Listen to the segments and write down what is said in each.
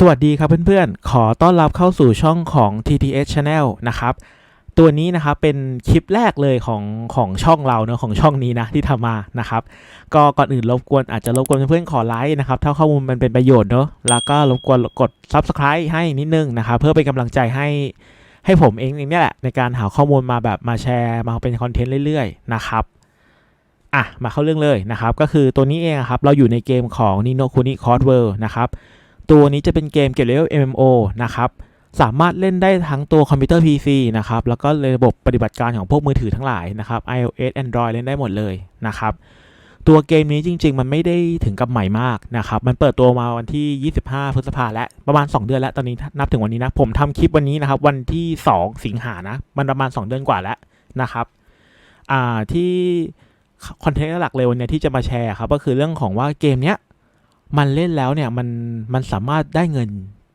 สวัสดีครับเพื่อนๆ ขอต้อนรับเข้าสู่ช่องของ TTS Channel นะครับ ตัวนี้นะครับเป็นคลิปแรกเลยของของช่องเราเนอะของช่องนี้นะที่ทำมานะครับ ก็ก่อนอื่นรบกวนอาจจะรบกวนเพื่อนๆขอไลค์นะครับ ถ้าข้อมูลมันเป็นประโยชน์เนอะแล้วก็รบกวนกด Subscribe ให้นิดนึงนะครับ เพื่อเป็นกำลังใจให้ให้ผมเองเองนี่ยแหละในการหาข้อมูลมาแบบมาแชร์มาเป็นคอนเทนต์เรื่อยๆนะครับอะมาเข้าเรื่องเลยนะครับ ก็คือตัวนี้เองครับเราอยู่ในเกมของ Nino Kuni Cross World นะครับ ตัวนี้จะเป็นเกมเกี่ยวกับ MMO นะครับสามารถเล่นได้ทั้งตัวคอมพิวเตอร์ PC นะครับ แล้วก็ระบบปฏิบัติการของพวกมือถือทั้งหลายนะครับ iOS Android เล่นได้หมดเลยนะครับ ตัวเกมนี้จริง ๆ มันไม่ได้ถึงกับใหม่มากนะครับ มันเปิดตัวมาวันที่ 25 พฤษภาและประมาณ 2 เดือนแล้ว ตอนนี้นับถึงวันนี้นะ ผมทำคลิปวันนี้นะครับ วันที่ 2 สิงหานะ มันประมาณ 2 เดือนกว่าแล้วนะครับ อ่าที่คอนเทนต์หลักเลยวันนี้ที่จะมาแชร์ครับ ก็คือเรื่องของว่าเกมเนี้ย มันเล่นแล้วเนี่ยมันมันสามารถได้เงิน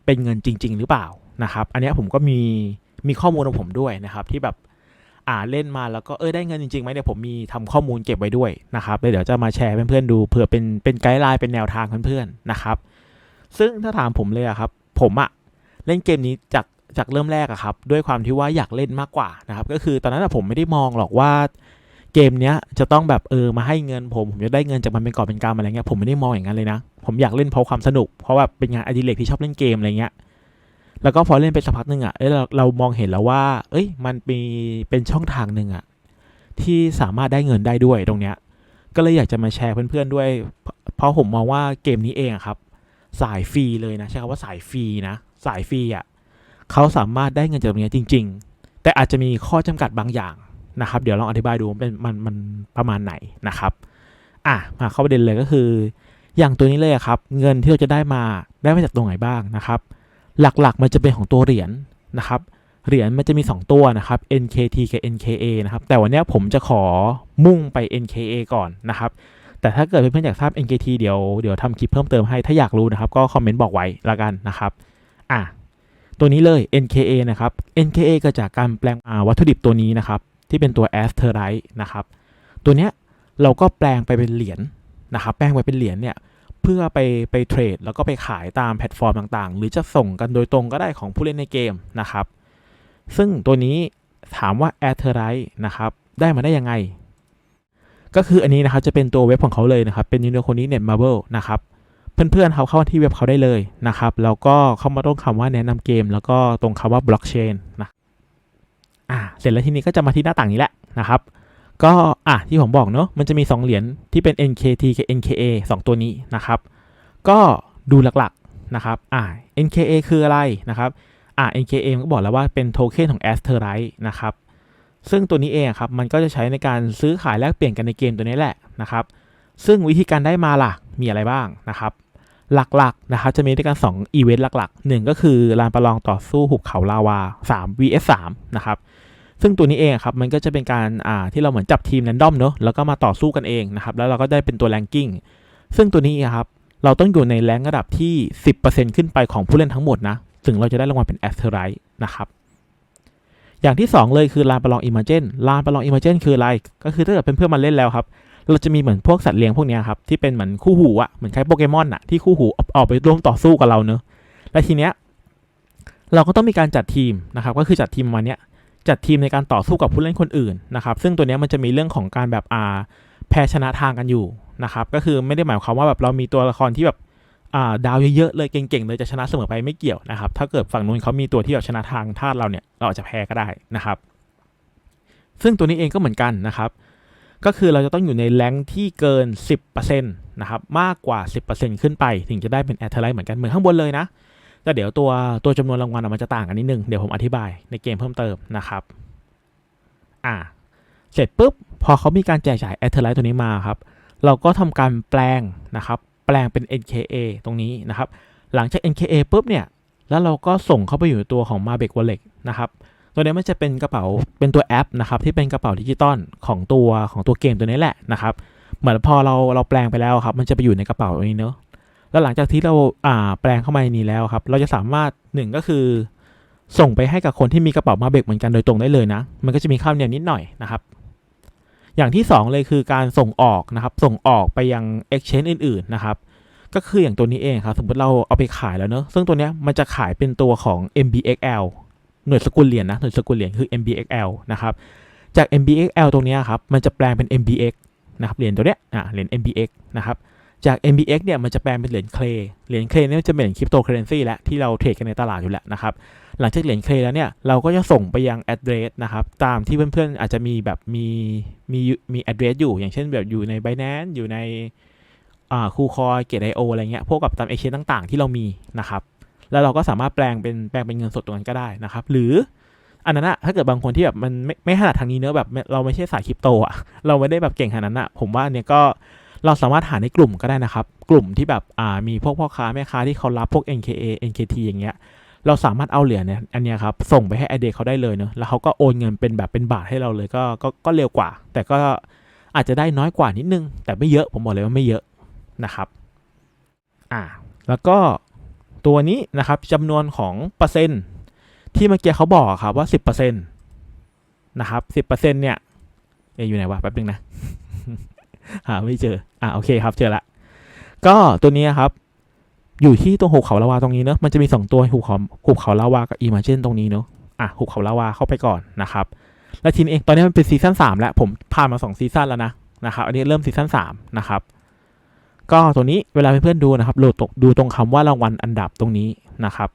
เป็นเงินจริง ๆ หรือเปล่านะครับ อันนี้ผมก็มีมีข้อมูลของผมด้วยนะครับ ที่แบบอ่าเล่นมาแล้วก็เออได้เงินจริงๆไหมเนี่ยผมมีทำข้อมูลเก็บไว้ด้วยนะครับเดี๋ยวจะมาแชร์เพื่อนๆดูเผื่อเป็นเป็นไกด์ไลน์เป็นแนวทางเพื่อนๆนะครับ ซึ่งถ้าถามผมเลยอะครับ ผมอะเล่นเกมนี้จากจากเริ่มแรกอะครับ ด้วยความที่ว่าอยากเล่นมากกว่านะครับ ก็คือตอนนั้นผมไม่ได้มองหรอกว่า เกมเนี้ยจะต้องแบบเออมาให้เงินผม ผมจะได้เงินจากมันเป็นกอบเป็นกำอะไรเงี้ยผมไม่ได้มองอย่างนั้นเลยนะ ผมอยากเล่นเพราะความสนุก เพราะแบบเป็นงานอดิเรกที่ชอบเล่นเกมอะไรเงี้ยแล้วก็พอเล่นไปสักพักหนึ่งอะเอ้ยเราเรามองเห็นแล้วว่า เอ้ย มันมีเป็นช่องทางหนึ่งอะที่สามารถได้เงินได้ด้วยตรงเนี้ย ก็เลยอยากจะมาแชร์เพื่อนๆด้วย เพราะผมมองว่าเกมนี้เองครับ สายฟรีเลยนะใช้คำว่าสายฟรีนะ สายฟรีอะเขาสามารถได้เงินจากตรงเนี้ยจริง ๆ แต่อาจจะมีข้อจำกัดบางอย่าง นะครับ เดี๋ยวลองอธิบายดูว่าเป็นมันมันประมาณไหนนะครับอะมาเข้าประเด็นเลยก็คือ อย่างตัวนี้เลยครับ เงินที่เราจะได้มาได้มาจากตรงไหนบ้างนะครับ หลักๆมันจะเป็นของตัวเหรียญนะครับเหรียญมันจะมี 2 ตัวนะครับ NKT กับ NKA นะครับ แต่วันนี้ผมจะขอมุ่งไป NKA ก่อนนะครับ แต่ถ้าเกิดเพื่อนๆอยากทราบ NKT เดี๋ยวเดี๋ยวทำคลิปเพิ่มเติมให้ ถ้าอยากรู้นะครับ ก็คอมเมนต์บอกไว้ละกันนะครับ อะ ตัวนี้เลย NKA นะครับ NKA เกิดจากการแปลงอ่าวัตถุดิบตัวนี้นะครับ ที่เป็นตัว a s t e r i t e นะครับ ตัวเนี้ยเราก็แปลงไปเป็นเหรียญนะครับ แปลงไปเป็นเหรียญเนี่ยเพื่อไปไปเทรดแล้วก็ไปขายตามแพลตฟอร์มต่างๆ หรือจะส่งกันโดยตรงก็ได้ของผู้เล่นในเกมนะครับ ซึ่งตัวนี้ถามว่า a s t e r i t e นะครับได้มาได้ยังไง ก็คืออันนี้นะครับจะเป็นตัวเว็บของเขาเลยนะครับ เป็น Unicorn Net Marble นะครับเพื่อนๆเขาเข้าที่เว็บเขาได้เลยนะครับ แล้วก็เข้ามาตรงคำว่าแนะนำเกม แล้วก็ตรงคำว่า blockchain นะ อ่าเสร็จแล้วทีนี้ก็จะมาที่หน้าต่างนี้แหละนะครับ ก็อะที่ผมบอกเนอะมันจะมี 2 เหรียญที่เป็น NKT กับ NKA 2 ตัวนี้นะครับ ก็ดูหลักๆนะครับอ่า NKA คืออะไรนะครับอ่า NKA มันก็บอกแล้วว่าเป็นโทเค็นของ a s t e r i t e นะครับซึ่งตัวนี้เองครับมันก็จะใช้ในการซื้อขายแลกเปลี่ยนกันในเกมตัวนี้แหละนะครับ ซึ่งวิธีการได้มาล่ะมีอะไรบ้างนะครับ หลักๆนะครับจะมีด้วยกัน2อีเวนต์หลักๆ 1 ก็คือลานประลองต่อสู้หุบเขาลาวา 3 vs 3นะครับซึ่งตัวนี้เองครับมันก็จะเป็นการอ่าที่เราเหมือนจับทีมแรนดอมเนอะแล้วก็มาต่อสู้กันเองนะครับแล้วเราก็ได้เป็นตัวแรงกิ้งซึ่งตัวนี้ครับเราต้องอยู่ในแรงระดับที่ 10%ขึ้นไปของผู้เล่นทั้งหมดนะถึงเราจะได้รางวัลเป็นแอสเทอร์ไรนะครับอย่างที่ 2 เลยคือลานประลองอิมเมจเนลานประลองอิมเมจนคืออะไร ก็คือถ้าเกิดเป็นเพื่อนมาเล่นแล้วครับ เราจะมีเหมือนพวกสัตว์เลี้ยงพวกนี้ครับที่เป็นเหมือนคู่หูอะเหมือนคล้ายโปเกมอนอะที่คู่หูออกไปร่วมต่อสู้กับเราเนอะและทีเนี้ยเราก็ต้องมีการจัดทีมนะครับก็คือจัดทีมมาเนี้ยจัดทีมในการต่อสู้กับผู้เล่นคนอื่นนะครับซึ่งตัวเนี้ยมันจะมีเรื่องของการแบบอ่าแพ้ชนะทางกันอยู่นะครับก็คือไม่ได้หมายความว่าแบบเรามีตัวละครที่แบบอ่าดาวเยอะๆเลยเก่งๆเลยจะชนะเสมอไปไม่เกี่ยวนะครับถ้าเกิดฝั่งนู้นเขามีตัวที่แบบชนะทางธาตุเราเนี่ยเราอาจจะแพ้ก็ได้นะครับ ซึ่งตัวนี้เองก็เหมือนกันนะครับ ก็คือเราจะต้องอยู่ในแรงที่เกิน 10%นะครับมากกว่า 10%ขึ้นไป ถึงจะได้เป็นแอตเทอร์ไลท์เหมือนกันเหมือนข้างบนเลยนะแต่เดี๋ยวตัวตัวจำนวนรางวัลมันจะต่างกันนิดนึง เดี๋ยวผมอธิบายในเกมเพิ่มเติมนะครับอ่าเสร็จปุ๊บ พอเขามีการแจกจ่ายแอตเทอร์ไลท์ตัวนี้มาครับ เราก็ทำการแปลงนะครับ แปลงเป็น NKA ตรงนี้นะครับ หลังจาก NKA ปุ๊บเนี่ย แล้วเราก็ส่งเข้าไปอยู่ในตัวของ Mabec Wallet นะครับ ตัวนี้มันจะเป็นกระเป๋าเป็นตัวแอปนะครับที่เป็นกระเป๋าดิจิตอลของตัวของตัวเกมตัวนี้แหละนะครับเหมือนพอเราเราแปลงไปแล้วครับมันจะไปอยู่ในกระเป๋านี้เนอะแล้วหลังจากที่เราอ่าแปลงเข้ามาในนี้แล้วครับเราจะสามารถหนึ่งก็คือส่งไปให้กับคนที่มีกระเป๋ามาเบกเหมือนกันโดยตรงได้เลยนะ มันก็จะมีค่ามเนียมนิดหน่อยนะครับ อย่างที่สองเลยคือการส่งออกนะครับ ส่งออกไปยัง exchange อื่น ๆ นะครับ ก็คืออย่างตัวนี้เองครับ สมมติเราเอาไปขายแล้วเนอะซึ่งตัวนี้มันจะขายเป็นตัวของ MBXL หน่วยสกุลเหรียญนะหน่วยสกุลเหรียญคือ MBXL นะครับจาก MBXL ตรงนี้ครับมันจะแปลงเป็น MBX นะครับเหรียญตัวเนี้ยอะเหรียญ MBX นะครับจาก MBX เนี่ยมันจะแปลงเป็นเหรียญเคลเหรียญเคลเนี่ยจะเป็นเหรียญคริปโตเคอเรนซีแล้วที่เราเทรดกันในตลาดอยู่แล้วนะครับ หลังจากเหรียญเคลแล้วเนี่ยเราก็จะส่งไปยัง address นะครับตามที่เพื่อนๆอาจจะมีแบบมีมีมี address อยู่อย่างเช่นแบบอยู่ใน Binance อยู่ในอ่าคูคอยเกตไอโออะไรเงี้ยพวกกับตาม exchange ต่างๆ ที่เรามีนะครับ แล้วเราก็สามารถแปลงเป็นแปลงเป็นเงินสดตรงนั้นก็ได้นะครับ หรืออันนั้นอะถ้าเกิดบางคนที่แบบมันไม่ไม่ถนัดทางนี้เนอะแบบเราไม่ใช่สายคริปโตอะเราไม่ได้แบบเก่งขนาดนั้นอะผมว่าอันเนี้ยก็เราสามารถหาในกลุ่มก็ได้นะครับ กลุ่มที่แบบอ่ามีพวกพ่อค้าแม่ค้าที่เขารับพวก NKA NKT อย่างเงี้ยเราสามารถเอาเหรียญเนี่ยอันเนี้ยครับส่งไปให้ไอเดเขาได้เลยเนอะแล้วเขาก็โอนเงินเป็นแบบเป็นบาทให้เราเลยก็ก็ก็เร็วกว่า แต่ก็อาจจะได้น้อยกว่านิดนึง แต่ไม่เยอะผมบอกเลยว่าไม่เยอะนะครับอ่าแล้วก็ ตัวนี้นะครับจำนวนของเปอร์เซ็นต์ที่เมื่อกี้เขาบอกอะครับว่า 10%นะครับ 10%เนี่ยเออยู่ไหนวะแป๊บนึงนะหาไม่เจอ อ่าโอเคครับเจอละ ก็ตัวนี้ครับ อยู่ที่ตรงหุบเขาลาวาตรงนี้เนอะมันจะมี 2 ตัวหุบเขาหุบเขาลาวากับอีมาเจนตรงนี้เนอะอะหุบเขาลาวาเข้าไปก่อนนะครับ แล้วทีนี้เองตอนนี้มันเป็นซีซั่น3แล้วผมผ่านมา2ซีซั่นแล้วนะนะครับ อันนี้เริ่มซีซั่น3นะครับ ก็ตัวนี้เวลาเพื่อนๆดูนะครับโหลดตกดูตรงคำว่ารางวัลอันดับตรงนี้นะครับ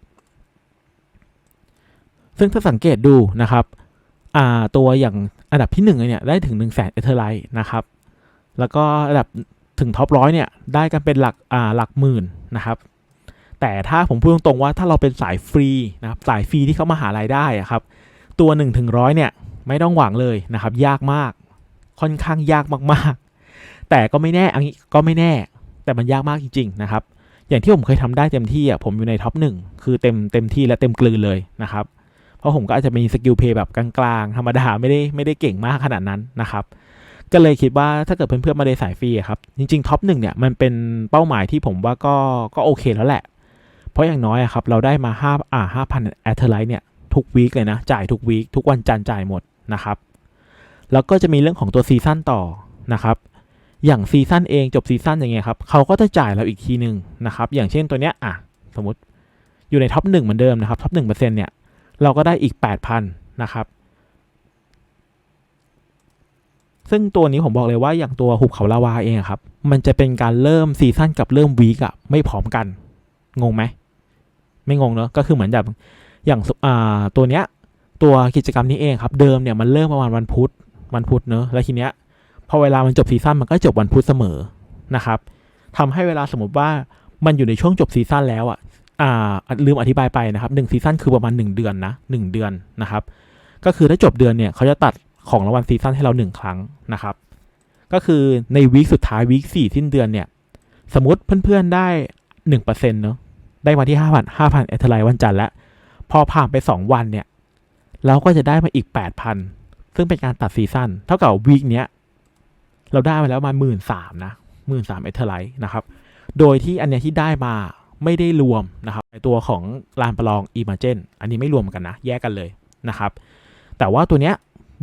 ซึ่งถ้าสังเกตดูนะครับตัวอย่างอันดับที่1เนี่ยได้ถึง 1 0 0 0 0แสนเอเธอร์ไลท์นะครับ แล้วก็ระดับถึงท็อปร้อยเนี่ยได้กันเป็นหลักอ่าหลักหมื่นนะครับ แต่ถ้าผมพูดตรงๆว่าถ้าเราเป็นสายฟรีนะครับสายฟรีที่เขามาหารายได้ครับ ตัว1นถึงร้อยเนี่ยไม่ต้องหวังเลยนะครับ ยากมากค่อนข้างยากมากๆ แต่ก็ไม่แน่อันนี้ก็ไม่แน่ แต่มันยากมากจริงๆนะครับ อย่างที่ผมเคยทำได้เต็มที่อะผมอยู่ในท็อปหนึ่งคือเต็มเต็มที่และเต็มกลืนเลยนะครับ เพราะผมก็อาจจะมีสกิลเพย์แบบกลางๆ ธรรมดาไม่ได้ไม่ได้เก่งมากขนาดนั้นนะครับ ก็เลยคิดว่าถ้าเกิดเพื่อนๆมาในสายฟรีครับ จริงๆท็อปหนึ่งเนี่ยมันเป็นเป้าหมายที่ผมว่าก็ก็โอเคแล้วแหละ เพราะอย่างน้อยครับเราได้มาห้าอ่าห้าพันแอทเทอร์ไลท์เนี่ยทุกวีคเลยนะจ่ายทุกวีคทุกวันจันทร์จ่ายหมดนะครับแล้วก็จะมีเรื่องของตัวซีซั่นต่อนะครับ อย่างซีซั่นเองจบซีซั่นอย่างเงี้ยครับเขาก็จะจ่ายเราอีกทีหนึ่งนะครับ อย่างเช่นตัวเนี้ยอะสมมติอยู่ในท็อปหนึ่งเหมือนเดิมนะครับท็อปหนึ่งเปอร์เซ็นต์เนี่ยเราก็ได้อีกแปดพันนะครับ ซึ่งตัวนี้ผมบอกเลยว่าอย่างตัวหุบเขาลาวาเองครับ มันจะเป็นการเริ่มซีซั่นกับเริ่มวีกอะไม่พร้อมกัน งงไหม ไม่งงเนอะก็คือเหมือนแบบอย่างอ่าตัวเนี้ยตัวกิจกรรมนี้เองครับ เดิมเนี่ยมันเริ่มประมาณวันพุธวันพุธเนอะแล้วทีเนี้ย พอเวลามันจบซีซั่นมันก็จบวันพุธเสมอนะครับทำให้เวลาสมมติว่ามันอยู่ในช่วงจบซีซั่นแล้วอะอ่าลืมอธิบายไปนะครับหนึ่งซีซั่นคือประมาณหนึ่งเดือนนะหนึ่งเดือนนะครับ ก็คือถ้าจบเดือนเนี่ยเขาจะตัดของรางวัลซีซั่นให้เราหนึ่งครั้งนะครับ ก็คือในวีคสุดท้ายวีคสี่สิ้นเดือนเนี่ย สมมติเพื่อนๆได้หนึ่งเปอร์เซ็นต์เนาะได้มาที่ห้าพันห้าพันเอทไลวันจันทร์แล้ว พอผ่านไปสองวันเนี่ย เราก็จะได้มาอีกแปดพันซึ่งเป็นการตัดซีซั่นเท่ากับวีคเนี้ย เราได้มาแล้วมาหมื่นสามนะหมื่นสามเอทอร์ไลท์นะครับ โดยที่อันเนี้ยที่ได้มาไม่ได้รวมนะครับในตัวของลานประลองอีมาเจนอันนี้ไม่รวมกันนะ แยกกันเลยนะครับ แต่ว่าตัวเนี้ย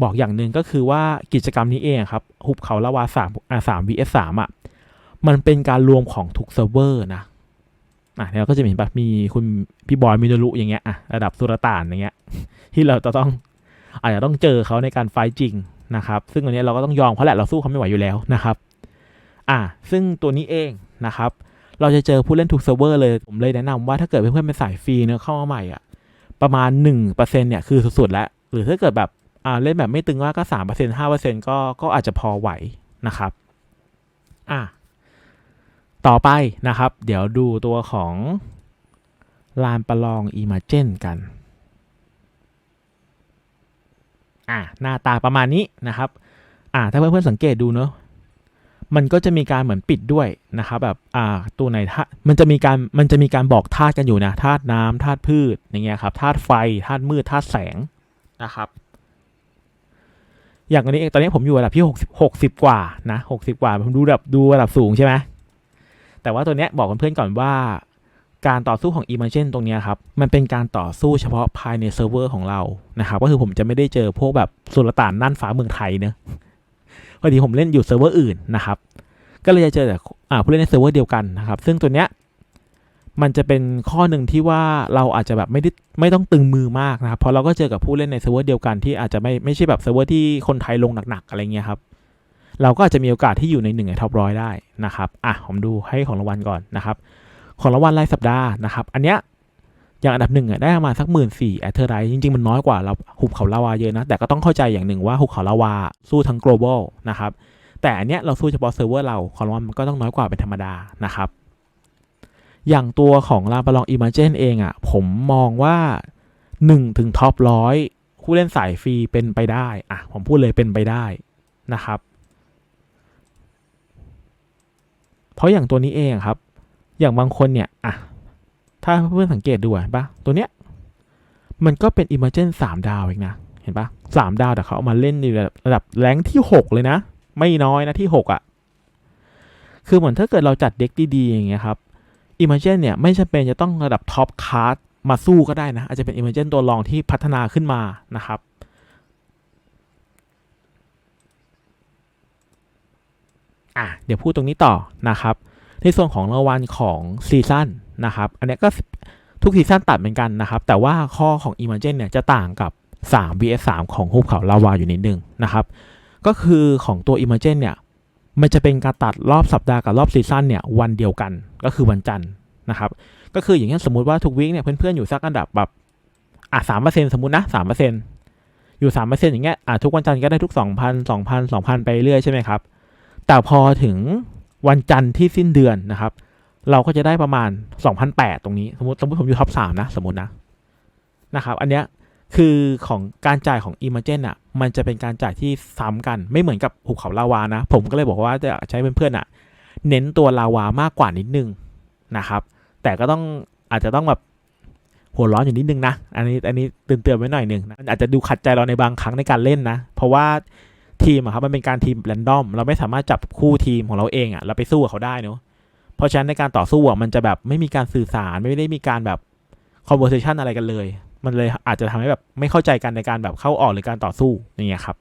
บอกอย่างหนึ่งก็คือว่ากิจกรรมนี้เองครับหุบเขาละวาสามอ่าสาม vs สามอะมันเป็นการรวมของทุกเซิร์ฟเวอร์นะอะแล้วก็จะเห็นแบบมีคุณพี่บอยมิโนรุอย่างเงี้ยอะระดับสุรต่านอย่างเงี้ยที่เราจะต้องอาจจะต้องเจอเขาในการไฟจริง นะครับ ซึ่งอันนี้เราก็ต้องยอมเขาแหละเราสู้เขาไม่ไหวอยู่แล้วนะครับอะซึ่งตัวนี้เองนะครับ เราจะเจอผู้เล่นทุกเซิร์ฟเวอร์เลย ผมเลยแนะนำว่าถ้าเกิดเพื่อนๆเป็นสายฟรีเนอะเข้ามาใหม่อะประมาณ 1%เนี่ยคือสุดๆแล้ว หรือถ้าเกิดแบบอ่าเล่นแบบไม่ตึงมากก็สามเปอร์เซ็นห้าเปอร์เซ็นก็ก็อาจจะพอไหวนะครับอะต่อไปนะครับ เดี๋ยวดูตัวของลานประลองอีมาเจนกัน อะหน้าตาประมาณนี้นะครับอะถ้าเพื่อนๆสังเกตดูเนอะมันก็จะมีการเหมือนปิดด้วยนะครับแบบอ่าตัวไหนธาตุมันจะมีการมันจะมีการบอกธาตุกันอยู่นะธาตุน้ำธาตุพืชอย่างเงี้ยครับธาตุไฟธาตุมืดธาตุแสงนะครับ อย่างอันนี้ตอนนี้ผมอยู่ระดับที่หกสิบหกสิบกว่านะหกสิบกว่าผมดูแบบดูระดับสูงใช่ไหมแต่ว่าตัวเนี้ยบอกเพื่อนๆก่อนว่า การต่อสู้ของ Imagine ตรงนี้ครับ มันเป็นการต่อสู้เฉพาะภายในเซิร์ฟเวอร์ของเรานะครับก็คือผมจะไม่ได้เจอพวกแบบสุลต่านน่านฟ้าเมืองไทยเนะพอดีผมเล่นอยู่เซิร์ฟเวอร์อื่นนะครับก็เลยจะเจอแต่ผู้เล่นในเซิร์ฟเวอร์เดียวกันนะครับ ซึ่งตัวเนี้ยมันจะเป็นข้อหนึ่งที่ว่าเราอาจจะแบบไม่ได้ไม่ต้องตึงมือมากนะครับเพราะเราก็เจอกับผู้เล่นในเซิร์ฟเวอร์เดียวกันที่อาจจะไม่ไม่ใช่แบบเซิร์ฟเวอร์ที่คนไทยลงหนักๆอะไรเงี้ยครับเราก็อาจจะมีโอกาสที่อยู่ในหนึ่งในท็อปร้อยได้นะครับอะผมดูให้ของรางวัลก่อนนะครับ ของรางวัลรายสัปดาห์นะครับ อันเนี้ยอย่างอันดับหนึ่งได้ประมาณสักหมื่นสี่แอเทอร์ไรจริงๆ มันน้อยกว่าเราหุบเขาลาวาเยอะนะ แต่ก็ต้องเข้าใจอย่างหนึ่งว่าหุบเขาลาวาสู้ทั้ง global นะครับ แต่อันเนี้ยเราสู้เฉพาะเซิร์ฟเวอร์เราของรางวัลมันก็ต้องน้อยกว่าเป็นธรรมดานะครับ อย่างตัวของลาบาลองอิม g เจนเองอะผมมองว่า1ถึงท็อปร้อยผู้เล่นสายฟรีเป็นไปได้อะผมพูดเลยเป็นไปได้นะครับ เพราะอย่างตัวนี้เองครับ อย่างบางคนเนี่ยอะถ้าเพื่อนสังเกตดูเห็นปะตัวเนี้ยมันก็เป็น i m a g e n สามดาวเองนะ เห็นปะสามดาวแต่เขาเอามาเล่นในระดับแรงที่หกเลยนะ ไม่น้อยนะที่หกอะ่ะ คือเหมือนถ้าเกิดเราจัดเด็กดีๆอย่างเงี้ยครับ i m a g e n เนี่ยไม่จำเป็นจะต้องระดับท็อปคาร์ดมาสู้ก็ได้นะ อาจจะเป็น i m a g e n ตัวรองที่พัฒนาขึ้นมานะครับอะเดี๋ยวพูดตรงนี้ต่อนะครับ ในส่วนของรางวัลของซีซั่นนะครับ อันนี้ก็ทุกซีซั่นตัดเหมือนกันนะครับ แต่ว่าข้อของ i m a g e n เนี่ยจะต่างกับ 3 vs 3ของหุบเขาลาวาอยู่นิดนึงนะครับ ก็คือของตัว i m a g e n เนี่ย มันจะเป็นการตัดรอบสัปดาห์กับรอบซีซั่นเนี่ยวันเดียวกันก็คือวันจันทร์นะครับ ก็คืออย่างเงี้ยสมมติว่าทุกวีคเนี่ยเพื่อนๆอยู่สักอันดับแบบอะสามเปอร์เซ็นต์สมมตินะสามเปอร์เซ็นต์อยู่สามเปอร์เซ็นต์อย่างเงี้ยอะทุกวันจันทร์ก็ได้ทุกสองพันสองพันสองพันไปเรื่อยใช่ไหมครับแต่พอถึง วันจันทร์ที่สิ้นเดือนนะครับ เราก็จะได้ประมาณ2,008ตรงนี้ สมมติสมมติผมอยู่ท็อปสามนะสมมตินะนะครับ อันเนี้ยคือของการจ่ายของ i m a g e n อะ มันจะเป็นการจ่ายที่ซ้ำกันไม่เหมือนกับหุบเขาลาวานะ ผมก็เลยบอกว่าจะใช้เพื่อนๆอะ เน้นตัวลาวามากกว่านิดนึงนะครับ แต่ก็ต้องอาจจะต้องแบบหัวร้อนอยู่นิดนึงนะ อันนี้อันนี้เตือนๆไว้หน่อยหนึ่งนะอาจจะดูขัดใจเราในบางครั้งในการเล่นนะ เพราะว่า ทีมอะครับมันเป็นการทีมแรนดอม เราไม่สามารถจับคู่ทีมของเราเองอะเราไปสู้กับเขาได้เนาะเพราะฉะนั้นในการต่อสู้อะมันจะแบบไม่มีการสื่อสารไม่ได้มีการแบบ conversation อะไรกันเลย มันเลยอาจจะทำให้แบบไม่เข้าใจกันในการแบบเข้าออกหรือการต่อสู้อย่างเงี้ยครับ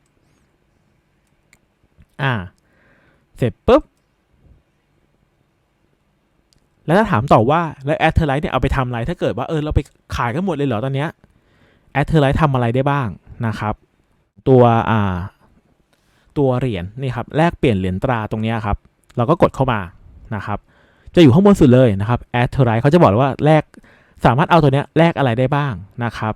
อ่า เสร็จปุ๊บแล้วถ้าถามต่อว่าแล้วแอดเทอร์ไลท์เนี่ยเอาไปทำอะไร ถ้าเกิดว่าเออเราไปขายกันหมดเลยเหรอตอนเนี้ยแอดเทอร์ไลท์ทำอะไรได้บ้างนะครับ ตัวอ่า ตัวเหรียญนี่ครับแลกเปลี่ยนเหรียญตราตรงนี้ครับ เราก็กดเข้ามานะครับ จะอยู่ข้างบนสุดเลยนะครับ add to right เขาจะบอกว่าแลกสามารถเอาตัวนี้แลกอะไรได้บ้างนะครับ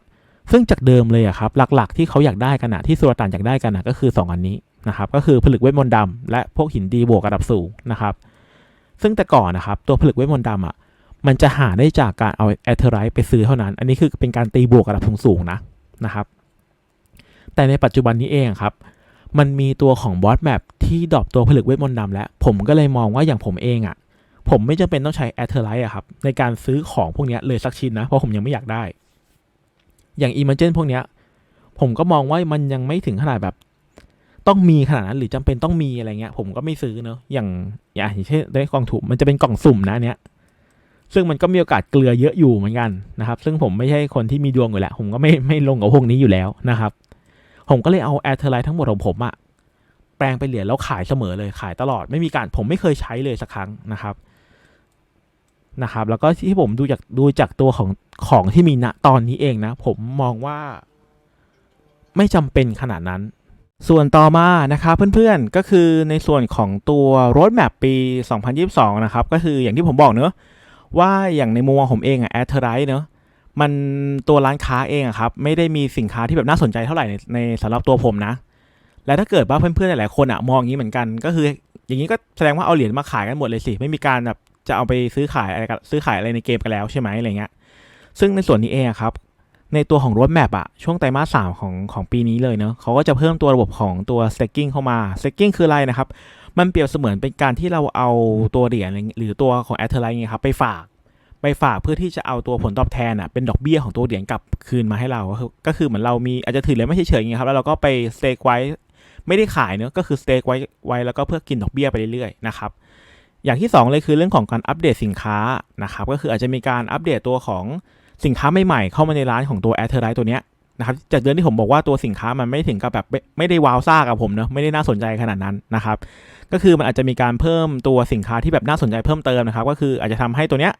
ซึ่งจากเดิมเลยอะครับหลักๆ ที่เขาอยากได้กันอะที่สุรต่านอยากได้กันอะก็คือ 2 อันนี้นะครับก็คือผลึกเวทมนต์ดำและพวกหินดีบวกระดับสูงนะครับ ซึ่งแต่ก่อนนะครับตัวผลึกเวทมนต์ดำอะมันจะหาได้จากการเอาแอเทอร์ไรไปซื้อเท่านั้น อันนี้คือเป็นการตีบวกระดับสูงๆนะนะครับ แต่ในปัจจุบันนี้เองครับ มันมีตัวของบอสแมปที่ดรอปตัวผลึกเวทมนต์ดำแล้ว ผมก็เลยมองว่าอย่างผมเองอะ่ะ ผมไม่จำเป็นต้องใช้แอทเทอร์ไลท์อะครับ ในการซื้อของพวกนี้เลยสักชิ้นนะ เพราะผมยังไม่อยากได้ อย่างอิมเมจนพวกนี้ผมก็มองว่ามันยังไม่ถึงขนาดแบบ ต้องมีขนาดนั้นหรือจำเป็นต้องมีอะไรเงี้ย ผมก็ไม่ซื้อเนอะอย่างอย่างเช่นได้กล่องถุงมันจะเป็นกล่องสุ่มนะอันเนี้ยซึ่งมันก็มีโอกาสเกลือเยอะอยู่เหมือนกันนะครับ ซึ่งผมไม่ใช่คนที่มีดวงอยู่แล้ว ผมก็ไม่ไม่ลงกับพวกนี้อยู่แล้วนะครับ ผมก็เลยเอาแอร์เทอร์ไลท์ทั้งหมดของผมอะแปลงเป็นเหรียญแล้วขายเสมอเลยขายตลอดไม่มีการผมไม่เคยใช้เลยสักครั้งนะครับนะครับ แล้วก็ที่ผมดูจากดูจากตัวของของที่มีณตอนนี้เองนะ ผมมองว่าไม่จำเป็นขนาดนั้น ส่วนต่อมานะครับเพื่อนๆก็คือในส่วนของตัวรถแมพปี 2022 นะครับ ก็คืออย่างที่ผมบอกเนอะว่าอย่างในมุมมองผมเองอะแอร์เทอร์ไลท์เนอะ มันตัวร้านค้าเองอะครับ ไม่ได้มีสินค้าที่แบบน่าสนใจเท่าไหร่ในในสำหรับตัวผมนะ และถ้าเกิดว่าเพื่อนๆหลายๆคนอะมองอย่างนี้เหมือนกัน ก็คือ อย่างนี้ก็แสดงว่าเอาเหรียญมาขายกันหมดเลยสิ ไม่มีการแบบจะเอาไปซื้อขายอะไรกันซื้อขายอะไรในเกมกันแล้วใช่ไหมอะไรเงี้ย ซึ่งในส่วนนี้เองอะครับ ในตัวของรถแมพอะช่วงไตรมาสสามของของปีนี้เลยเนาะเขาก็จะเพิ่มตัวระบบของตัว staking เข้ามา staking คืออะไรนะครับ มันเปรียบเสมือนเป็นการที่เราเอาตัวเหรียญหรือตัวของแอทเทอร์ไลน์ไงครับไปฝาก ไปฝากเพื่อที่จะเอาตัวผลตอบแทนอะเป็นดอกเบี้ยของตัวเหรียญกลับคืนมาให้เรา ก็คือก็คือเหมือนเรามีอาจจะถือเหรียญไม่เฉยๆอย่างเงี้ยครับแล้วเราก็ไปสเต็กไว้ไม่ได้ขายเนอะก็คือสเต็กไว้ไว้แล้วก็เพื่อกินดอกเบี้ยไปเรื่อยๆนะครับอย่างที่ 2 เลยคือเรื่องของการอัปเดตสินค้านะครับก็คืออาจจะมีการอัปเดตตัวของสินค้าใหม่ๆเข้ามาในร้านของตัวแอทเทอร์ไลท์ตัวเนี้ยนะครับจากเดือนที่ผมบอกว่าตัวสินค้ามันไม่ถึงกับแบบไม่ได้ว้าวซ่ากับผมเนอะไม่ได้น่าสนใจขนาดนั้นนะครับก็คือมันอาจจะมีการเพิ่มตัวสินค้าที่แบบน่าสนใจเพิ่มเติมนะครับก็คืออาจจะทำให้ตัวเนี้ย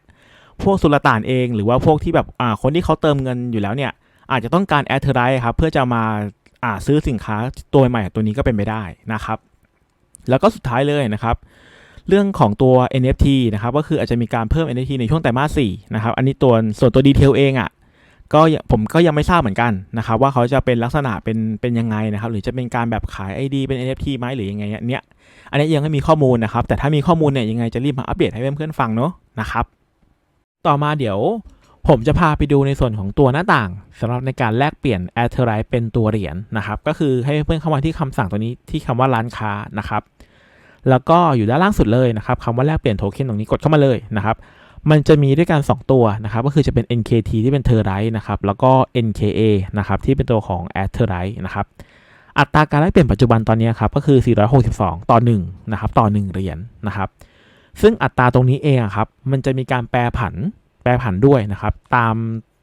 พวกสุลต่านเอง หรือว่าพวกที่แบบอ่าคนที่เขาเติมเงินอยู่แล้วเนี่ยอาจจะต้องการแอดเทอร์ไรครับเพื่อจะมาอ่าซื้อสินค้าตัวใหม่ตัวนี้ก็เป็นไปได้นะครับ แล้วก็สุดท้ายเลยนะครับ เรื่องของตัว NFT นะครับก็คืออาจจะมีการเพิ่ม NFT ในช่วงไตรมาส4นะครับอันนี้ตัวส่วนตัวดีเทลเองอะ่ะก็ผมก็ยังไม่ทราบเหมือนกันนะครับว่าเขาจะเป็นลักษณะเป็นเป็นยังไงนะครับ หรือจะเป็นการแบบขาย ID เป็น NFT ไหมหรือยังไงเนี่ยอันนี้ยังไม่มีข้อมูลนะครับ แต่ถ้ามีข้อมูลเนี่ยยังไงจะรีบมาอัปเดตให้เพื่อนๆฟังเนาะนะครับ ต่อมาเดี๋ยวผมจะพาไปดูในส่วนของตัวหน้าต่างสำหรับในการแลกเปลี่ยน a t h e r i t e เป็นตัวเหรียญนะครับ ก็คือให้เพื่อนเข้ามาที่คำสั่งตัวนี้ที่คำว่าร้านค้านะครับ แล้วก็อยู่ด้านล่างสุดเลยนะครับคำว่าแลกเปลี่ยนโทเค็นตรงนี้กดเข้ามาเลยนะครับ มันจะมีด้วยกัน 2 ตัวนะครับ ก็คือจะเป็น NKT ที่เป็นเทอร์ไรนะครับแล้วก็ NKA นะครับที่เป็นตัวของ a t h e r i t e นะครับอัตราการแลกเปลี่ยนปัจจุบันตอนนี้ครับก็คือ 462 ต่อ1นะครับต่อ 1 เหรียญนะครับ ซึ่งอัตราตรงนี้เองครับ มันจะมีการแปรผันแปรผันด้วยนะครับ ตาม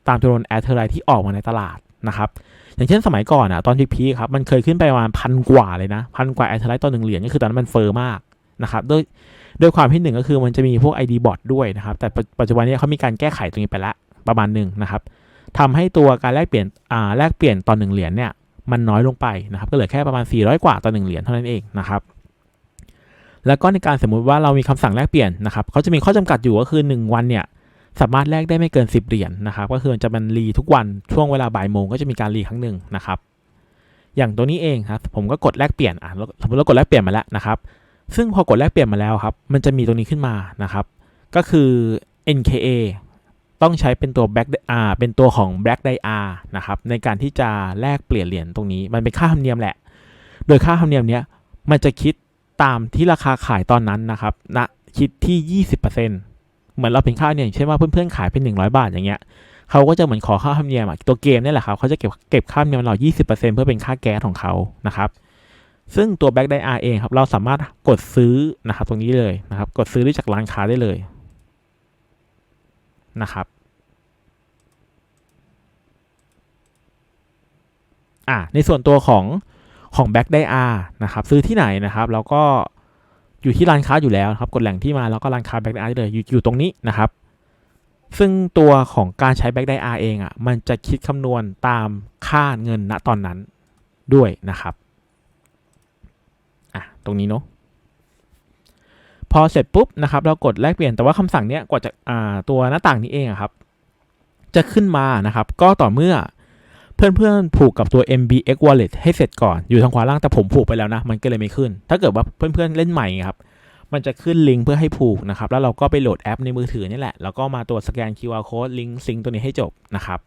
ตามจำนวนแอร์เทอร์ไลที่ออกมาในตลาดนะครับ อย่างเช่นสมัยก่อนอะตอนพีคครับมันเคยขึ้นไปประมาณพันกว่าเลยนะพันกว่าแอร์เทอร์ไลต่อหนึ่งเหรียญก็คือตอนนั้นมันเฟอร์มากนะครับด้วยด้วยความที่หนึ่งก็คือมันจะมีพวก ID bot ด้วยนะครับ แต่ปัจจุบันนี้เขามีการแก้ไขตรงนี้ไปแล้วประมาณหนึ่งนะครับทำให้ตัวการแลกเปลี่ยนอ่าแลกเปลี่ยนต่อหนึ่งเหรียญเนี่ยมันน้อยลงไปนะครับก็เหลือแค่ประมาณ 400 กว่าต่อหนึ่งเหรียญเท่านั้นเองนะครับ แล้วก็ในการสมมุติว่าเรามีคำสั่งแลกเปลี่ยนนะครับเขาจะมีข้อจำกัดอยู่ก็คือ 1 วันเนี่ยสามารถแลกได้ไม่เกิน 10 เหรียญนนะครับก็คือจะมันรีทุกวันช่วงเวลาบ่ายโมงก็จะมีการรีครั้งหนึ่งนะครับอย่างตัวนี้เองครับผมก็กดแลกเปลี่ยนอะสมมติเรากดแลกเปลี่ยนมาแล้วนะครับ ซึ่งพอกดแลกเปลี่ยนมาแล้วครับ มันจะมีตรงนี้ขึ้นมานะครับ ก็คือ NKA ต้องใช้เป็นตัว Black อ่าเป็นตัวของ Black d i a นะครับในการที่จะแลกเปลี่ยนเหรียญตรงนี้ มันเป็นค่าธรรมเนียมแหละ โดยค่าธรรมเนียมเนี้ยมันจะคิด ตามที่ราคาขายตอนนั้นนะครับณนะคิดที่ 20%เหมือนเราเป็นค่าเนี่ยเช่นว่าเพื่อนๆขายเป็น 100 บาทอย่างเงี้ยเขาก็จะเหมือนขอค่าธรรมเนียมอะตัวเกมนี่แหละครับเขาจะเก็บเก็บค่าธรรมเนียมเรา 20%เพื่อเป็นค่าแก๊สของเขานะครับซึ่งตัว Back d i a เองครับเราสามารถกดซื้อนะครับตรงนี้เลยนะครับ กดซื้อได้จากร้านค้าได้เลยนะครับอ่าในส่วนตัวของ ของ Back d i a นะครับซื้อที่ไหนนะครับแล้วก็อยู่ที่ร้านค้าอยู่แล้วครับกดแหล่งที่มาแล้วก็ร้านค้า Back d i a ได้เลยอยู่อยู่ตรงนี้นะครับ ซึ่งตัวของการใช้ Back d i a เองอะ่ะมันจะคิดคำนวณตามค่าเงินณตอนนั้นด้วยนะครับอะตรงนี้เนาะพอเสร็จปุ๊บนะครับเรากดแลกเปลี่ยนแต่ว่าคำสั่งเนี้ยกว่าจะอ่าตัวหน้าต่างนี้เองอะครับ จะขึ้นมานะครับ ก็ต่อเมื่อ เพื่อนๆผูกกับตัว MBX Wallet ให้เสร็จก่อนอยู่ทางขวาล่างแต่ผมผูกไปแล้วนะ มันก็เลยไม่ขึ้น ถ้าเกิดว่าเพื่อนๆเล่นใหม่ครับมันจะขึ้นลิงก์เพื่อให้ผูกนะครับ แล้วเราก็ไปโหลดแอปในมือถือนี่แหละ แล้วก็มาตัวสแกน QR code ลิงก์ซิงตัวนี้ให้จบนะครับ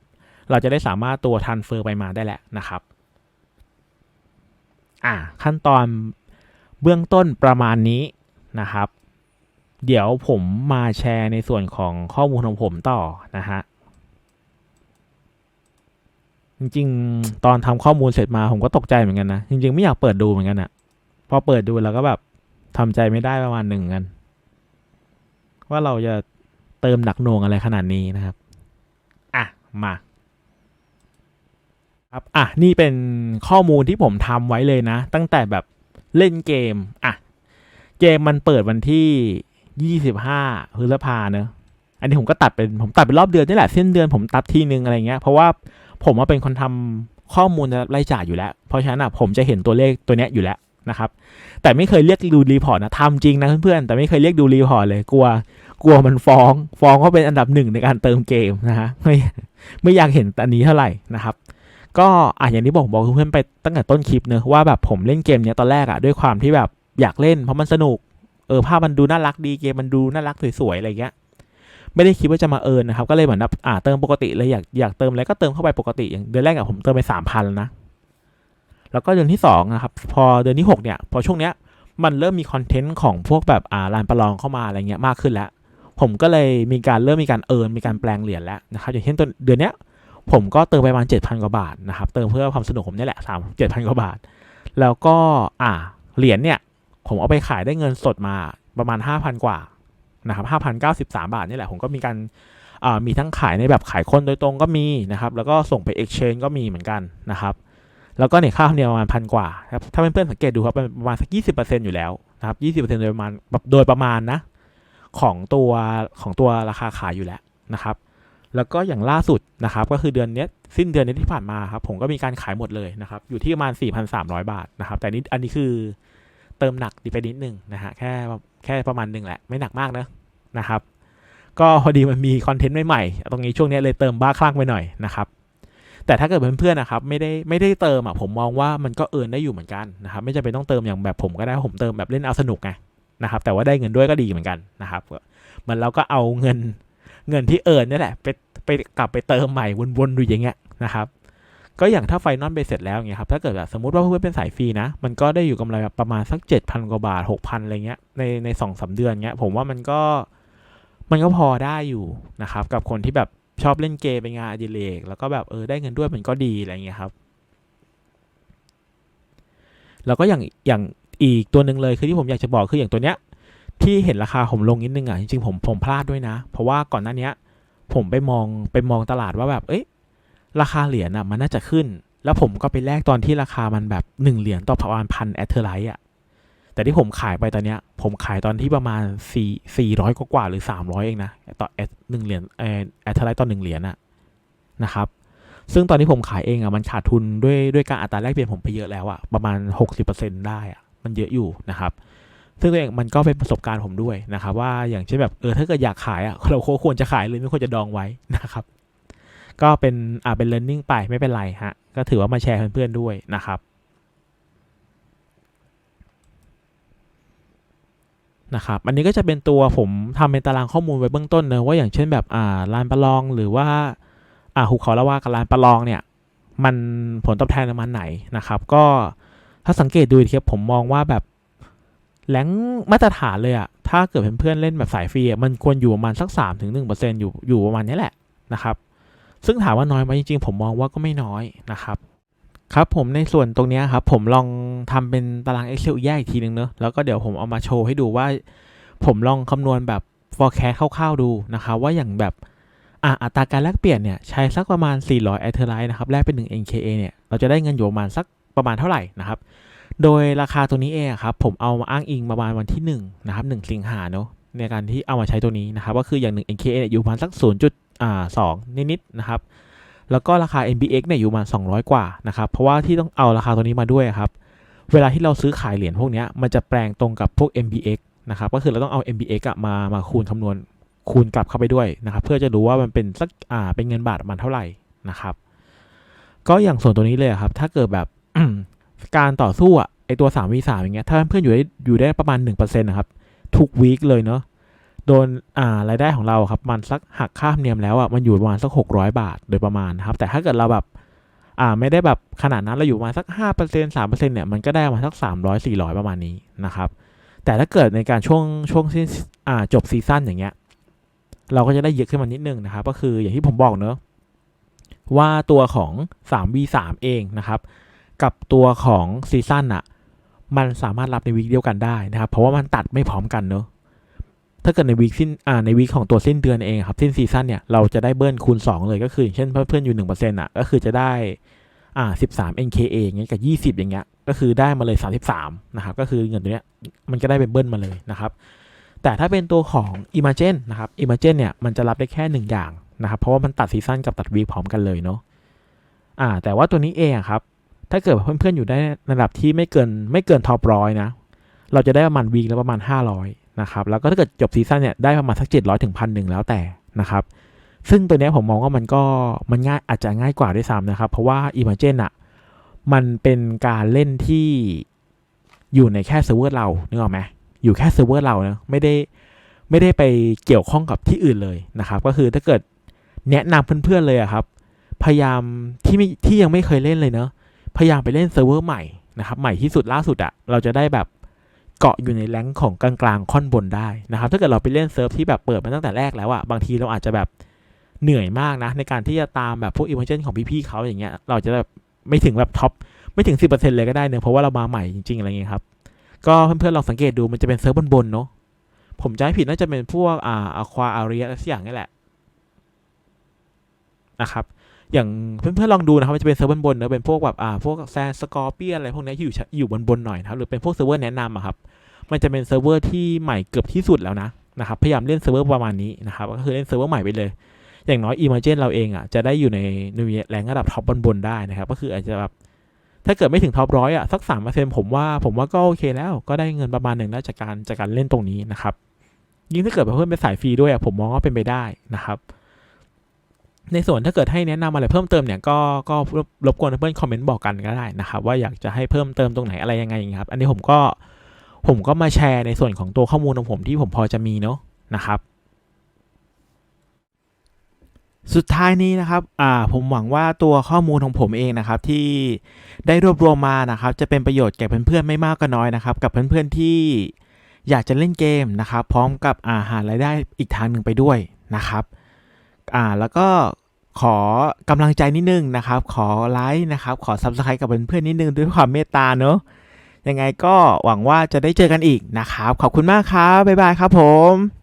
เราจะได้สามารถตัวทันเฟอร์ไปมาได้แหละนะครับ อ่าขั้นตอนเบื้องต้นประมาณนี้นะครับ เดี๋ยวผมมาแชร์ในส่วนของข้อมูลของผมต่อนะฮะ จริงๆ ตอนทำข้อมูลเสร็จมาผมก็ตกใจเหมือนกันนะ จริง ๆ ไม่อยากเปิดดูเหมือนกันอะพอเปิดดูแล้วก็แบบทำใจไม่ได้ประมาณหนึ่งกัน ว่าเราจะเติมหนักหน่วงอะไรขนาดนี้นะครับ อะ มาครับอะนี่เป็นข้อมูลที่ผมทำไว้เลยนะ ตั้งแต่แบบเล่นเกม อะ เกมมันเปิดวันที่ 25พฤษภาเนอะ อันนี้ผมก็ตัดเป็นผมตัดเป็นรอบเดือนนี่แหละเส้นเดือนผมตัดทีนึงอะไรเงี้ยเพราะว่าผมว่าเป็นคนทำข้อมูลรายจ่ายอยู่แล้ว เพราะฉะนั้นอะผมจะเห็นตัวเลขตัวเนี้ยอยู่แล้วนะครับแต่ไม่เคยเรียกดูรีพอร์ตนะทำจริงนะเพื่อนๆแต่ไม่เคยเรียกดูรีพอร์ตเลยกลัวกลัวมันฟ้องฟ้องว่าเป็นอันดับหนึ่งในการเติมเกมนะฮะไม่ไม่อยากเห็นอันนี้เท่าไหร่นะครับก็อะอย่างที่บอกบอกเพื่อนๆไปตั้งแต่ต้นคลิปเนอะว่าแบบผมเล่นเกมเนี้ยตอนแรกอะด้วยความที่แบบอยากเล่นเพราะมันสนุกเออภาพมันดูน่ารักดีเกมมันดูน่ารักสวยๆอะไรเงี้ย ไม่ได้คิดว่าจะมาเอิญนะครับ ก็เลยเหมือนแบบอ่าเติมปกติเลยอยากอยากเติมอะไรก็เติมเข้าไปปกติอย่างเดือนแรกอะผมเติมไปสามพันแล้วนะแล้วก็เดือนที่สองนะครับพอเดือนที่หกเนี่ย พอช่วงเนี้ยมันเริ่มมีคอนเทนต์ของพวกแบบอ่าลานประลองเข้ามาอะไรเงี้ยมากขึ้นแล้ว ผมก็เลยมีการเริ่มมีการเอิญมีการแปลงเหรียญแล้วนะครับอย่างเช่นตัวเดือนเนี้ยผมก็เติมไปประมาณเจ็ดพันกว่าบาทนะครับเติมเพื่อความสนุกผมนี่แหละสามเจ็ดพันกว่าบาท แล้วก็อ่าเหรียญเนี่ยผมเอาไปขายได้เงินสดมาประมาณห้าพันกว่า นะครับห้าพันเก้าสิบาทนี่แหละผมก็มีการมีทั้งขายในแบบขายคนโดยตรงก็มีนะครับ แล้วก็ส่งไป exchange ก็มีเหมือนกันนะครับ แล้วก็เนี่ยค่าธรรมเนียมประมาณพันกว่าครับถ้าเพื่อนๆสังเกตดูครับมันประมาณสักยีอยู่แล้วนะครับยี่สิบเปอร์เซ็นโดยประมาณแบบโดยประมาณนะของตัวของตัวราคาขายอยู่แล้วนะครับ แล้วก็อย่างล่าสุดนะครับ ก็คือเดือนนี้สิ้นเดือนนี้ที่ผ่านมาครับผมก็มีการขายหมดเลยนะครับ อยู่ที่ประมาณ 4,300 บาทนะครับ แต่นี้อันนี้คือ เติมหนักดีไปนิดนึงนะฮะแค่แค่ประมาณหนึ่งแหละ ไม่หนักมากนะนะครับ ก็พอดีมันมีคอนเทนต์ใหม่ๆตรงนี้ช่วงนี้เลยเติมบ้าคลั่งไปหน่อยนะครับแต่ถ้าเกิดเพื่อนๆนะครับไม่ได้ไม่ได้เติมอะผมมองว่ามันก็เอินได้อยู่เหมือนกันนะครับไม่จำเป็นต้องเติมอย่างแบบผมก็ได้ผมเติมแบบเล่นเอาสนุกไงนะครับแต่ว่าได้เงินด้วยก็ดีเหมือนกันนะครับเหมันเราก็เอาเงินเงินที่เอินนี่แหละไปไปกลับไปเติมใหม่วนๆดูอย่างเงี้ยนะครับ ก็อย่างถ้าไฟนอลไปเสร็จแล้วเงี้ยครับถ้าเกิดแบบสมมติว่าเพื่อนเป็นสายฟรีนะ มันก็ได้อยู่กำไรแบบประมาณสัก 7,000 กว่าบาท 6,000 อะไรเงี้ยในในสองสาเดือนเงี้ยผมว่ามันก็มันก็พอได้อยู่นะครับ กับคนที่แบบชอบเล่นเกมเป็นงานอดิเรกแล้วก็แบบเออได้เงินด้วยมันก็ดีอะไรเงี้ยครับ แล้วก็อย่างอย่างอีกตัวหนึ่งเลยคือที่ผมอยากจะบอกคืออย่างตัวเนี้ย ที่เห็นราคาผมลงนิดนึงอะจริงๆผมผมพลาดด้วยนะ เพราะว่าก่อนหน้านี้ผมไปมองไปมองตลาดว่าแบบเอ้ย ราคาเหรียญอะมันน่าจะขึ้น แล้วผมก็ไปแลกตอนที่ราคามันแบบหนึ่งเหรียญต่อประมาณพันแอทเทอร์ไลท์อะแต่ที่ผมขายไปตอนเนี้ย ผมขายตอนที่ประมาณสี่สี่ร้อยกว่าหรือสามร้อยเองนะต่อแอทหนึ่งเหรียญแอทเทอร์ไลท์ต่อหนึ่งเหรียญอะนะครับซึ่งตอนที่ผมขายเองอะมันขาดทุนด้วยด้วยการอัตราแลกเปลี่ยนผมไปเยอะแล้วอะประมาณหกสิบเปอร์เซ็นได้อะมันเยอะอยู่นะครับ ซึ่งตัวเองมันก็เป็นประสบการณ์ผมด้วยนะครับว่าอย่างเช่นแบบเออถ้าเกิดอยากขายอะเราควรจะขายเลยไม่ควรจะดองไว้นะครับ ก็เป็นอ่าเป็น learning ไปไม่เป็นไรฮะ ก็ถือว่ามาแชร์เพื่อนๆด้วยนะครับนะครับอันนี้ก็จะเป็นตัวผมทำเป็นตารางข้อมูลไว้เบื้องต้นเนอะว่าอย่างเช่นแบบอ่าลานประลองหรือว่าอ่าหุบเขาละว่ากับลานประลองเนี่ยมันผลตอบแทนประมาณไหนนะครับ ก็ถ้าสังเกตดูทีครับผมมองว่าแบบแหลงมาตรฐานเลยอะถ้าเกิดเพื่อนๆเล่นแบบสายฟรีมันควรอยู่ประมาณสัก3าถึงหอยู่อยู่ประมาณนี้แหละนะครับ ซึ่งถามว่าน้อยไหมจริงๆ ผมมองว่าก็ไม่น้อยนะครับ ครับผมในส่วนตรงนี้ครับ ผมลองทำเป็นตาราง Excel แยกอีกทีนึงเนอะแล้วก็เดี๋ยวผมเอามาโชว์ให้ดูว่า ผมลองคำนวณแบบ forecast คร่าวๆดูนะครับ ว่าอย่างแบบอะอัตราการแลกเปลี่ยนเนี่ยใช้สักประมาณ 400 a t h e r i t e นะครับแลกเป็น 1 NKA เนี่ยเราจะได้เงินอยู่ประมาณสักประมาณเท่าไหร่นะครับ โดยราคาตัวนี้เองครับผมเอามาอ้างอิงประมาณวันที่1นะครับ1สิงหาเนาะในการที่เอามาใช้ตัวนี้นะครับก็คืออย่าง1 NKA เนี่ยอยู่ประมาณสัก 0. 0.2นิดๆนะครับแล้วก็ราคา NBX เนี่ยอยู่ประมาณ200 กว่านะครับ เพราะว่าที่ต้องเอาราคาตัวนี้มาด้วยครับ เวลาที่เราซื้อขายเหรียญพวกนี้มันจะแปลงตรงกับพวก MBX นะครับ ก็คือเราต้องเอา MBX อะมามาคูณคำนวณคูณกลับเข้าไปด้วยนะครับ เพื่อจะรู้ว่ามันเป็นสักอ่าเป็นเงินบาทมันเท่าไหร่นะครับ ก็อย่างส่วนตัวนี้เลยครับ ถ้าเกิดแบบการต่อสู้อะไอตัว3 v 3อย่างเงี้ยถ้าเพื่อนอยู่ได้อยู่ได้ประมาณ1%นะครับทุกวีคเลยเนาะ โดนอ่ารายได้ของเราครับมันสักหักค่าธรรมเนียมแล้วอะมันอยู่ประมาณสัก 600 บาทโดยประมาณนะครับ แต่ถ้าเกิดเราแบบอ่าไม่ได้แบบขนาดนั้นเราอยู่ประมาสัก 5% 3%เนี่ยมันก็ได้มาสัก 300 400 ประมาณนี้นะครับแต่ถ้าเกิดในการช่วงช่วงสิ้นอ่าจบซีซั่นอย่างเงี้ยเราก็จะได้เยอะขึ้นมานิดนึงนะครับ ก็คืออย่างที่ผมบอกเนอะว่าตัวของ 3 v 3 เองนะครับ กับตัวของซีซั่นอะมันสามารถรับในวีคเดียวกันได้นะครับ เพราะว่ามันตัดไม่พร้อมกันเนอะ ถ้าเกิดในวีคสิ้นอ่าในวีคของตัวสิ้นเดือนเองครับสิ้นซีซั่นเนี่ยเราจะได้เบิ้ลคูณ 2 เลยก็คืออย่างเช่นเพื่อนๆอยู่1%อะก็คือจะได้อ่า13 NKA อย่างเงี้ยกับ 20 อย่างเงี้ยก็คือได้มาเลย 33นะครับก็คือเงินตัวเนี้ยมันก็ได้เป็นเบิ้ลมาเลยนะครับแต่ถ้าเป็นตัวของ Imagen นะครับ Imagen เนี่ยมันจะรับได้แค่ 1 อย่างนะครับเพราะว่ามันตัดซีซั่นกับตัดวีคพร้อมกันเลยเนาะอ่าแต่ว่าตัวนี้เองครับถ้าเกิดเพื่อนๆอยู่ได้ระดับที่ไม่เกินไม่เกินท็อปร้อยนะเราจะได้ประมาณวีคละประมาณ 500 นะครับแล้วก็ถ้าเกิดจบซีซั่นเนี่ยได้ประมาณสัก700ถึงพันหนึ่งแล้วแต่นะครับซึ่งตัวนี้ผมมองว่ามันก็มันง่ายอาจจะง่ายกว่าด้วยซ้ำนะครับ เพราะว่า Imagine อะมันเป็นการเล่นที่อยู่ในแค่เซิร์ฟเวอร์เรานึกออกไหมอยู่แค่เซิร์ฟเวอร์เรานะไม่ได้ไม่ได้ไปเกี่ยวข้องกับที่อื่นเลยนะครับ ก็คือถ้าเกิดแนะนำเพื่อนๆเลยอะครับ พยายามที่ไม่ที่ยังไม่เคยเล่นเลยเนาะพยายามไปเล่นเซิร์ฟเวอร์ใหม่นะครับ ใหม่ที่สุดล่าสุดอะเราจะได้แบบ เกาะอยู่ในแรงของกลางๆค่อนบนได้นะครับ ถ้าเกิดเราไปเล่นเซิร์ฟที่แบบเปิดมาตั้งแต่แรกแล้วอะบางทีเราอาจจะแบบเหนื่อยมากนะ ในการที่จะตามแบบพวกอิมเมอร์เจนของพี่ๆเขาอย่างเงี้ยเราจะแบบไม่ถึงแบบท็อปไม่ถึง 10%เลยก็ได้เนอะเพราะว่าเรามาใหม่จริงๆ อะไรเงี้ยครับ ก็เพื่อนๆลองสังเกตดูมันจะเป็นเซิร์ฟบนๆเนาะผมจะให้ผิดน่าจะเป็นพวกอ่าอควาอารียสักอย่างนี่แหละนะครับ อย่างเพื่อนๆลองดูนะครับมันจะเป็นเซิร์ฟเวอร์บนๆนอะเป็นพวกแบบอ่าพวกแซนสกอร์เปียอะไรพวกนี้ที่อยู่อยู่บนบนหน่อยนะครับหรือเป็นพวกเซิร์ฟเวอร์แนะนำอะครับมันจะเป็นเซิร์ฟเวอร์ที่ใหม่เกือบที่สุดแล้วนะนะครับพยายามเล่นเซิร์ฟเวอร์ประมาณนี้นะครับก็คือเล่นเซิร์ฟเวอร์ใหม่ไปเลย อย่างน้อย Imagine เราเองอะจะได้อยู่ในในแรงระดับท็อปบนๆได้นะครับก็คืออาจจะแบบถ้าเกิดไม่ถึงท็อปร้อยอะสักสามเปอร์เซ็นต์ผมว่าผมว่าก็โอเคแล้วก็ได้เงินประมาณหนึ่งแล้วจากการจากการเล่นตรงนี้นะครับยิ่งถ้าเกิดเพื่อนเป็นสายฟรีด้วยอะผมมองว่าเป็นไปได้นะครับ ในส่วนถ้าเกิดให้แนะนำอะไรเพิ่มเติมเนี่ยก็ก็รบกวนเพื่อนคอมเมนต์บอกกันก็ได้นะครับว่าอยากจะให้เพิ่มเติมตรงไหนอะไรยังไงครับ อันนี้ผมก็ผมก็มาแชร์ในส่วนของตัวข้อมูลของผมที่ผมพอจะมีเนาะนะครับ สุดท้ายนี้นะครับอ่าผมหวังว่าตัวข้อมูลของผมเองนะครับที่ได้รวบรวมมานะครับ จะเป็นประโยชน์แก่เพื่อนๆไม่มากก็น้อยนะครับ กับเพื่อนๆที่อยากจะเล่นเกมนะครับ พร้อมกับอาหารายได้อีกทางหนึ่งไปด้วยนะครับ อ่าแล้วก็ขอกำลังใจนิดนึงนะครับ ขอไลค์นะครับ ขอ subscribe กับเพื่อนๆนิดนึงด้วยความเมตตาเนอะยังไงก็หวังว่าจะได้เจอกันอีกนะครับ ขอบคุณมากครับ บ๊ายบายครับผม